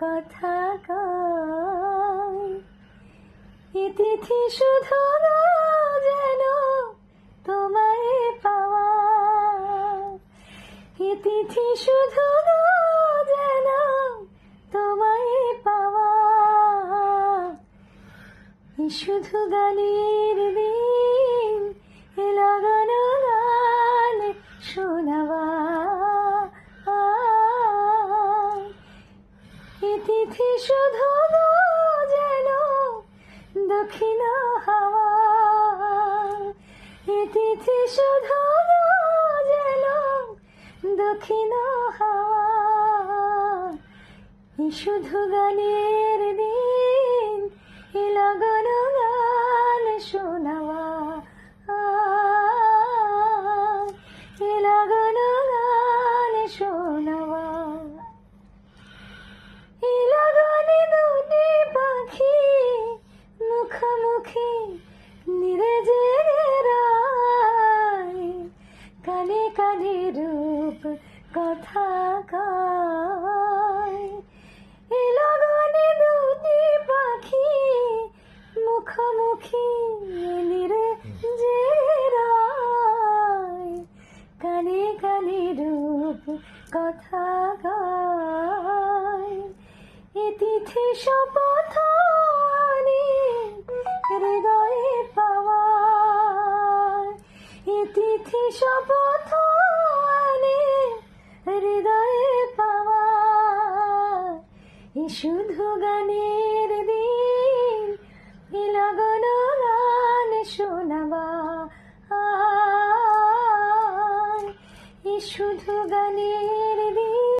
কথা কয়। এ তিথি শুধু যেন তোমায় পাওয়া। এ তিথি শুধু যেন তোমায় পাওয়া। শুধু গানের তিথি শুধু যেন দক্ষিণ হাওয়া। এ তিথি শুধু যেন দক্ষিণ হাওয়া। এ শুধু গানের দিন, এ গান শোনাওয়া। রূপ কথা এ লগনে দুটি পাখি মুখোমুখি নিরেজে রায় কানে কানে রূপ কথা গায় এ তিথি শপথ হৃদয়ে পাওয়া তিথি শপথ শুধু গানের দিন লগন গান শোনাবা। শুধু গানের